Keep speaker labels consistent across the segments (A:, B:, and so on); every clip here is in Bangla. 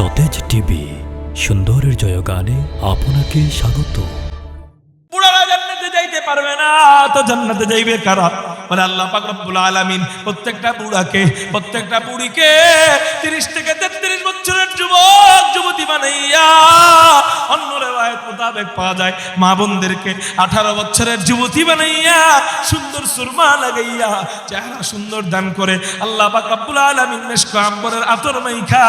A: সতেজ টিভি, সুন্দরের জয়গানে আপনাকে স্বাগত।
B: পারবে না, তো যাইবে মানে আল্লাহ প্রত্যেকটা বুড়াকে, প্রত্যেকটা বুড়িকে 30 থেকে 33 বছরের যুবক, যুবতী বানাইয়া রেওয়ায়াত পাওয়া যায়। মা বোনদেরকে 18 বছরের যুবতী বানাইয়া, সুন্দর সুরমা লাগাইয়া, চেহারা সুন্দর দান করে আল্লাহ পাক রব্বুল আম্বরের আতর মাইখা,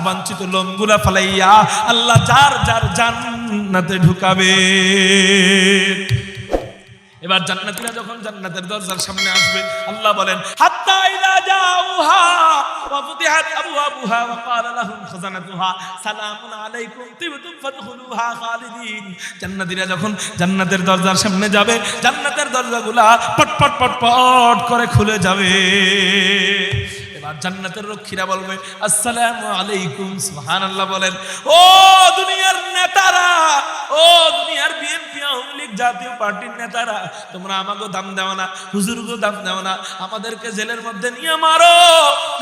B: অবাঞ্ছিত লোমগুলা ফালাইয়া আল্লাহ যার যার জান্নাতে ঢুকাবে। এবার জান্নাতীরা যখন জান্নাতের দরজার সামনে আসবে, আল্লাহ বলেন, হাত্তা যখন জান্নাতের দরজার সামনে যাবে, জান্নাতের দরজাগুলা পট পট পট পট করে খুলে যাবে। এবার জান্নাতের রক্ষীরা বলবে, আসসালামু আলাইকুম। সুবহানাল্লাহ বলেন, ও দুনিয়ার নেতারা ও দুনিয়ার বিএনপি আওয়ামী লীগ জাতীয় পার্টির নেতারা, তোমরা আমাকে দাম দাও না হুজুরকে দাম দাও না, আমাদেরকে জেলের মধ্যে নিয়ে মারো।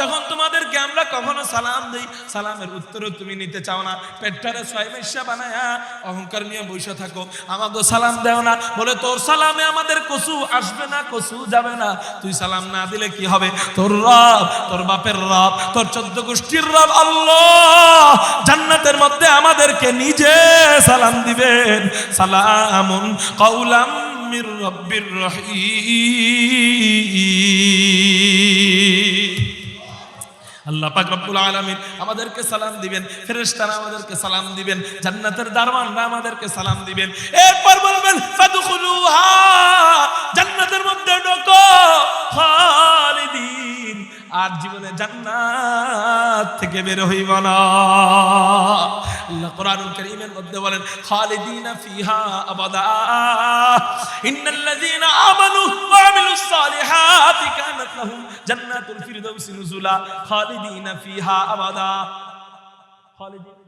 B: যখন তোমাদেরকে আমরা কখনো সালাম দেই, সালামের উত্তরও তুমি নিতে চাও না। পেটটারে ছয় মেশা বানায়া অহংকার নিয়ে বসে থাকো। আমাকে সালাম দেও না, বলে তোর সালামে আমাদের কসু আসবে না, কসু যাবে না। তুই সালাম না দিলে কি হবে? তোর রব, তোর বাপের রব, তোর চোদ্দ গোষ্ঠীর রব আল্লাহ। জান্নাতের মধ্যে আমাদেরকে নিজে সালাম দিবেন। সালামুন মির রব্বির রহিম আল্লাহ পাক রব্বুল আলামিন আমাদেরকে সালাম দিবেন, ফেরেশতারা আমাদেরকে সালাম দিবেন, জান্নাতের দারওয়ানরা আমাদেরকে সালাম দিবেন। এরপর বলবেন, ফাদখুলুহা, জান্নাতের মধ্যে ঢোকো, খালিদিন। আর জীবনে জান্নাত থেকে বের হইব না। আল্লাহ কোরআনুল কারীমের মধ্যে বলেন খালিদিনা ফিহা আবাদা। আমানু ওয়া আমিলুস সালিহাতি কানাত লাহুম জান্নাতুল নুজুলা। খালিদিনা ফিহা আবাদা। খালিদিন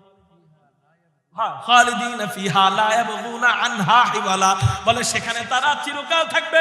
B: হ্যাঁ, ফিহা লা ইয়াবগুনা আনহা হিওয়ালা। বলে সেখানে তারা চিরকাল থাকবে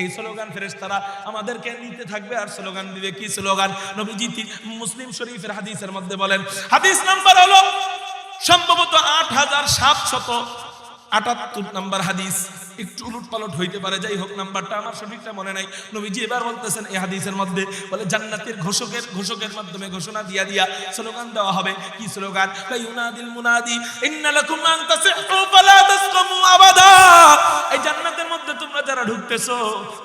B: এই স্লোগান ফেরেশতারা আমাদেরকে নিতে থাকবে। আর স্লোগান দিবে কি স্লোগান? নবীজি মুসলিম শরীফের হাদিসের মধ্যে বলেন, হাদিস নাম্বার হলো সম্ভবত আট হাজার সাতশত আটাত্তর নাম্বার হাদিস। একটু উলট পালট হইতে পারে, যাই হোক, নাম্বারটা আমার সঠিকটা মনে নাই। নবীজি এবার বলতেছেন এই হাদিসের মধ্যে, বলে জান্নাতের ঘোষকের ঘোষকের মাধ্যমে ঘোষণা দিয়া দিয়া স্লোগান দেওয়া হবে। কি স্লোগান? ইউনাদিল মুনাদি ইন্না লাকুম আন তাসিহু ফালা তাসকামু আবাদা। এই জান্নাতের মধ্যে তোমরা যারা ঢুকতেছো,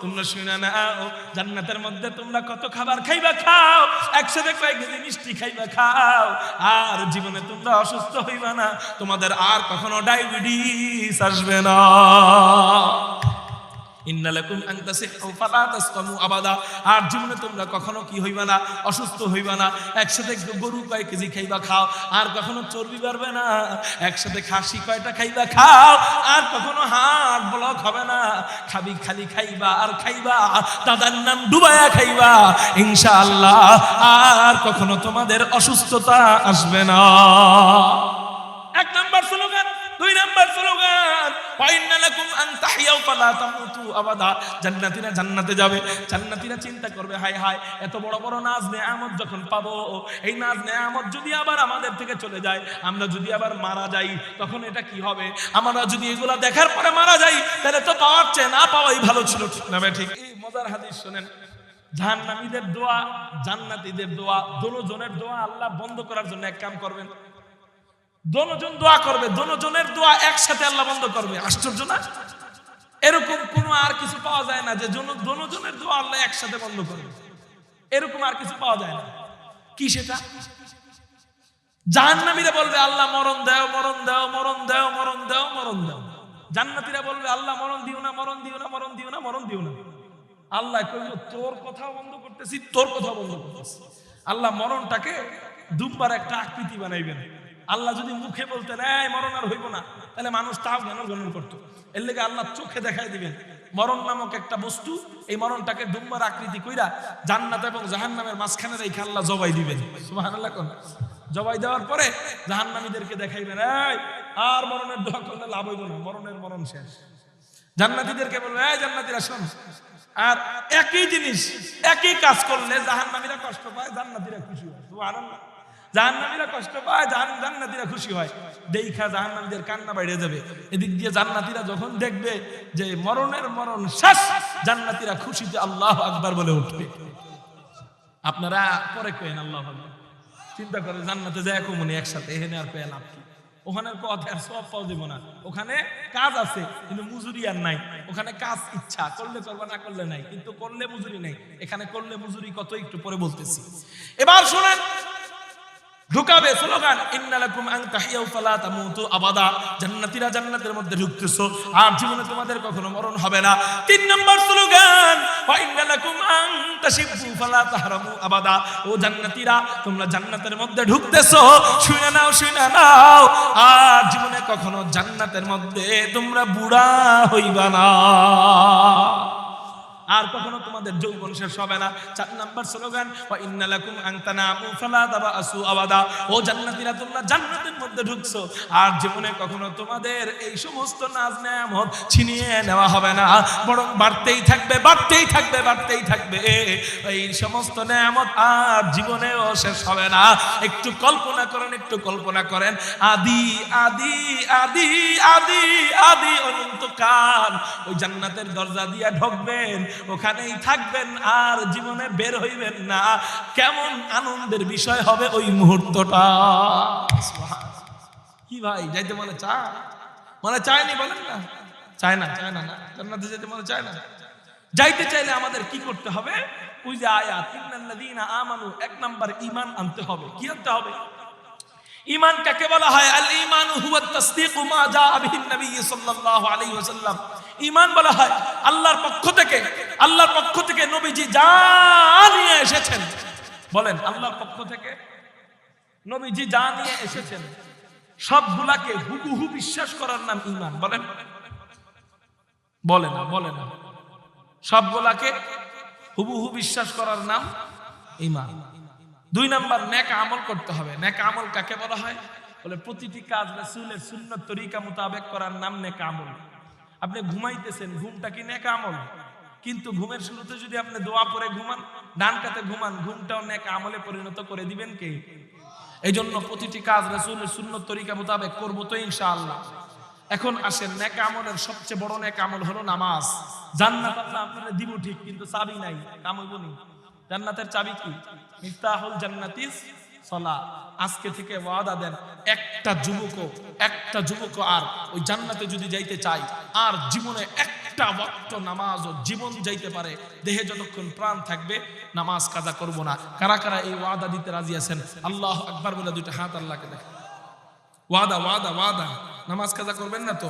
B: তোমরা শুনে নাও, জান্নাতের মধ্যে তোমরা কত খাবার খাইবা খাও, একসাথে কয়েক কেজি মিষ্টি খাইবা খাও, আর জীবনে তোমরা অসুস্থ হইবা না, তোমাদের আর কখনো ডায়াবেটিস আসবে না। আবাদা। আর জীবনে তোমরা কখনো কি হইবা না, অসুস্থ হইবা না, একসাথে গরু কয় কেজি খাইবা খাও, আর কখনো চর্বি বাড়বে না, একসাথে খাসি কয়টা খাইবা খাও, আর কখনো হাট ব্লক হবে না, খাবি খালি খাইবা আর খাইবা দাদার নাম ডুবায়া খাইবা, ইনশাআল্লাহ, আর কখনো তোমাদের অসুস্থতা আসবে না এক নাম্বার স্লোগান দুই নাম্বার স্লোগান ওয়াইন্না লাকুম আন তাহিয়াও ফালা তামুতু আবাদা এটা কি হবে? আমরা যদি এগুলা দেখার পরে মারা যাই, তাহলে তো পাওয়ার চেয়ে না পাওয়াই ভালো ছিল, ঠিক না ঠিক। এই মজার হাদিস শোনেন, জাহান্নামীদের দোয়া, জান্নাতীদের দোয়া দোনোজনের দোয়া আল্লাহ বন্ধ করার জন্য এক কাম করবেন। দোনোজন দোয়া করবে দোনোজনের দোয়া একসাথে আল্লাহ বন্ধ করবে। আশ্চর্য না? এরকম কোনো আর কিছু পাওয়া যায় না যে জন- দোনোজনের দোয়া আল্লাহ একসাথে বন্ধ করবে। এরকম আর কিছু পাওয়া যায় না। কি সেটা? জাহান্নামীরা বলবে, আল্লাহ মরণ দাও মরণ দাও মরণ দাও মরণ দাও মরণ দাও। জান্নাতীরা বলবে, আল্লাহ মরণ দিও না, মরণ দিও না, মরণ দিও না, মরণ দিও না। আল্লাহ কইল, তোর কথা বন্ধ করতেছি, তোর কথা বন্ধ করতেছি। আল্লাহ মরণটাকে দুবার একটা আকৃতি বানাইবেন। আল্লাহ যদি মুখে বলতেন, এই, মরণ আর হইব না। তাহলে মানুষ তাও জ্ঞান গ্রহণ করতো? এর লেগে আল্লাহ চোখে দেখাই দিবেন। মরণ নামক একটা বস্তু, এই মরণটাকে ডুম্বার আকৃতি কইরা জান্নাত এবং জাহান্নামের মাঝখানে রেখে আল্লাহ জবাই দিবেন। কোন। জবাই দেওয়ার পরে জাহান্নামীদেরকে দেখাইবেন, এই, আর মরণের দোয়া করলে লাভ হইব না, মরণের মরণ শেষ। জান্নাতীদেরকে বলবে, এই, জান্নাতীরা, শোন, আর একই জিনিস, একই কাজ করলে জাহান্নামীরা কষ্ট পায়, জান্নাতীরা খুশি হয়। সুবহানাল্লাহ। জাহান্নামীরা কষ্ট পায় জান্নাতীরা খুশি হয়। দেইখা জাহান্নামীদের কান্না বাইরে যাবে। এদিক দিয়ে জান্নাতীরা যখন দেখবে যে মরণের মরণ শেষ, জান্নাতীরা খুশিতে আল্লাহ আকবার বলে উঠবে। আপনারা পরে কেন আল্লাহ। চিন্তা করে জান্নাতে যায় কমনি একসাথে এখানে আর পেয়ে লাভ? ওখানে কথা আর সব পাওয়া যাব না। ওখানে কাজ আছে, কিন্তু মজুরি আর নাই। ওখানে কাজ ইচ্ছা, করলে করবা, না করলে নাই। কিন্তু করলে মজুরি নাই। এখানে করলে মজুরি কত একটু পরে বলতেছি। এবার শোনেন ঢুকাবে স্লোগান ইন্নালাকুম আন তাহিয়াউ ফালা তামুতু আবাদা। জান্নাতীরা জান্নাতের মধ্যে ঢুকতেছো, আর জীবনে তোমাদের কখনো মরণ হবে না। তিন নম্বর স্লোগান, ওয়া ইন্নালাকুম আন তাশিবু ফালা তাহরামু আবাদা। ও জান্নাতীরা, তোমরা জান্নাতের মধ্যে ঢুকতেছো, শুনে নাও শুনে নাও, আর জীবনে কখনো জান্নাতের মধ্যে তোমরা বুড়া হইবা না। আর কখনো তোমাদের যৌবন শেষ হবে না। চার নাম্বার স্লোগান, ওয়া ইন্নালাকুম আন তানামু ফালা তাবাসু আবাদা। ও জান্নাতীরা, তোমরা জান্নাতের মধ্যে ঢুকছো। আর জীবনে কখনো তোমাদের এই সমস্ত নাজ নেয়ামত ছিনিয়ে নেওয়া হবে না। বরং বাড়তেই থাকবে বাড়তেই থাকবে বাড়তেই থাকবে। এই সমস্ত নেয়ামত আর জীবনেও শেষ হবে না। একটু কল্পনা করেন, একটু কল্পনা করেন। আদি আদি আদি আদি আদি অনন্তকাল। ওই জান্নাতের দরজা দিয়া ঢুকবেন। ওখানেই থাকবেন আর জীবনে বের হইবেন না। কেমন আনন্দের বিষয় হবে ওই মুহূর্তটা। কি ভাই, যাইতে মনে চায়? মনে চায়নি বলেন না? চায় না চায় না জান্নাতে যেতে মনে চায় না? যাইতে চাইলে আমাদের কি করতে হবে? ওই যে আমানু এক নাম্বার ঈমান আনতে হবে। কি আনতে হবে? ঈমান কাকে বলা হয়? আল ঈমান হুয়া তাসদীকু মা জা বিহি নবী সাল্লাল্লাহু আলাইহি ওয়াসাল্লাম। ঈমান বলা হয়, আল্লাহর পক্ষ থেকে, আল্লাহর পক্ষ থেকে নবীজি যা নিয়ে এসেছেন, বলেন, আল্লাহর পক্ষ থেকে নবীজি যা নিয়ে এসেছেন, সবগুলাকে হুবহু বিশ্বাস করার নাম ঈমান, বলেন। বলে না বলে না। সবগুলাকে হুবহু বিশ্বাস করার নাম ঈমান। দুই নাম্বার নেক আমল করতে হবে। নেক আমল কাকে বলা হয়? বলে, প্রতিটি কাজ রাসূলের সুন্নত তরিকা মোতাবেক করার নাম নেক আমল। আপনি ঘুমাইতেছেন, ঘুমটা কি নেক আমল? কিন্তু ঘুমের শুরুতে যদি আপনি দোয়া পরে ঘুমান, ডান কাতে ঘুমান, ঘুমটাও নেক আমলে পরিণত করে দিবেন কে? এই জন্য প্রতিটি কাজ রাসূলের সুন্নত তরিকা মোতাবেক করব তো ইনশাআল্লাহ। এখন আসেন, নেক আমলের সবচেয়ে বড় নেক আমল হলো নামাজ। জান্নাত আল্লাহ আপনারা দিব ঠিক, কিন্তু চাবি নাই, কাম হইব নি। জান্নাতের চাবি কি? মিফতাহুল জান্নাতিস সলা। আজকে থেকে ওয়াদা দেন, একটা যুবক একটা যুবক আর ওই জান্নাতে যদি যাইতে চাই আর জীবনে একটা ওয়াক্ত নামাজ ও জীবন যাইতে পারে, দেহে যতক্ষণ প্রাণ থাকবে, নামাজ কাজা করব না। কারা কারা এই ওয়াদা দিতে রাজি আছেন? আল্লাহ আকবার বলে দুইটা হাত আল্লাহকে দেখেন। ওয়াদা ওয়াদা ওয়াদা। নামাজ কাজা করবেন না তো?